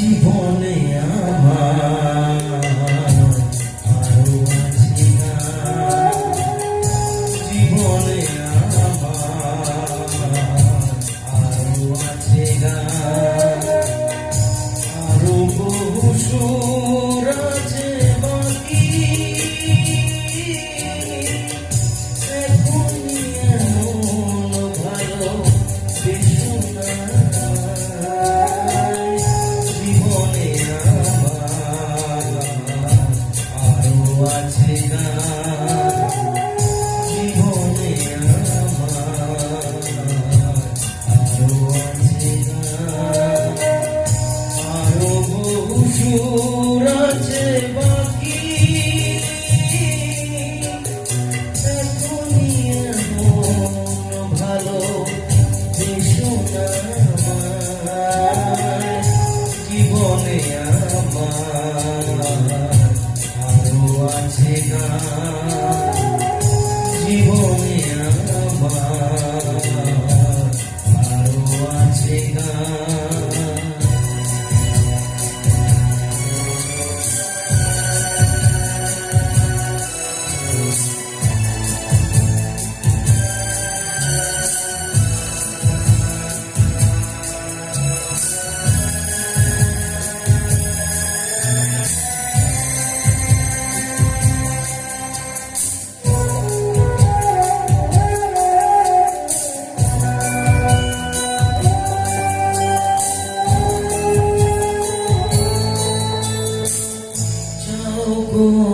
জীবনে আমার।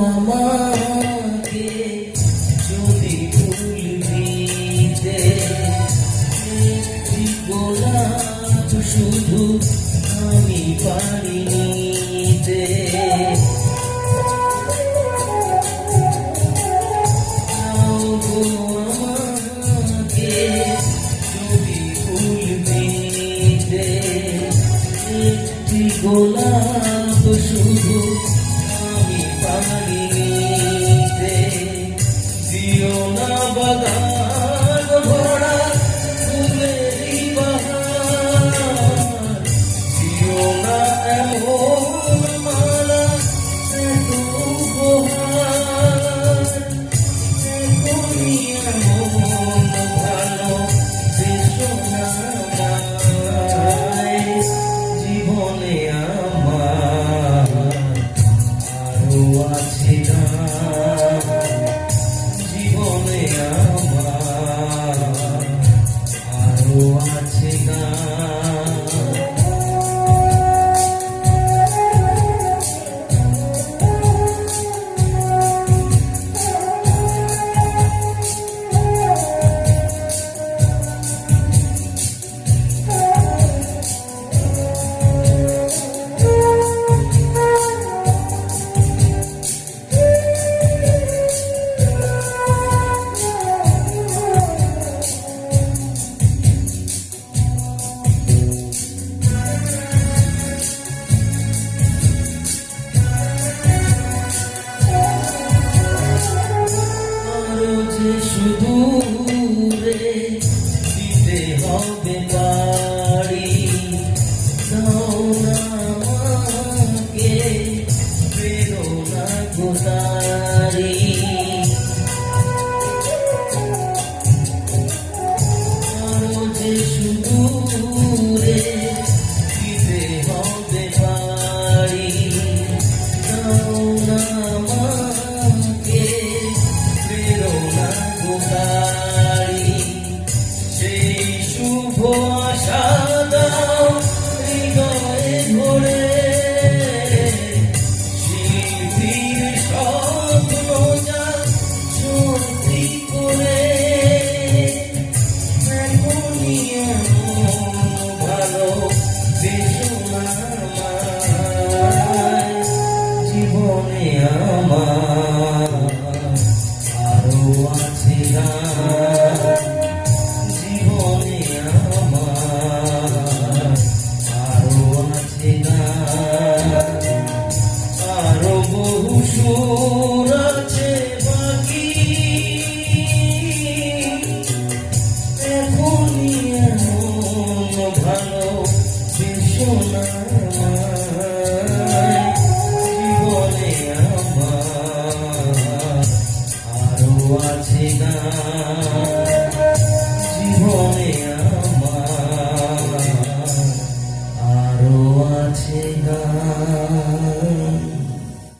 আমাকে যদি ভুলবিতে গোলাপ শুধু আমি পারিনি গোলাপ শুধু আছে না। summer.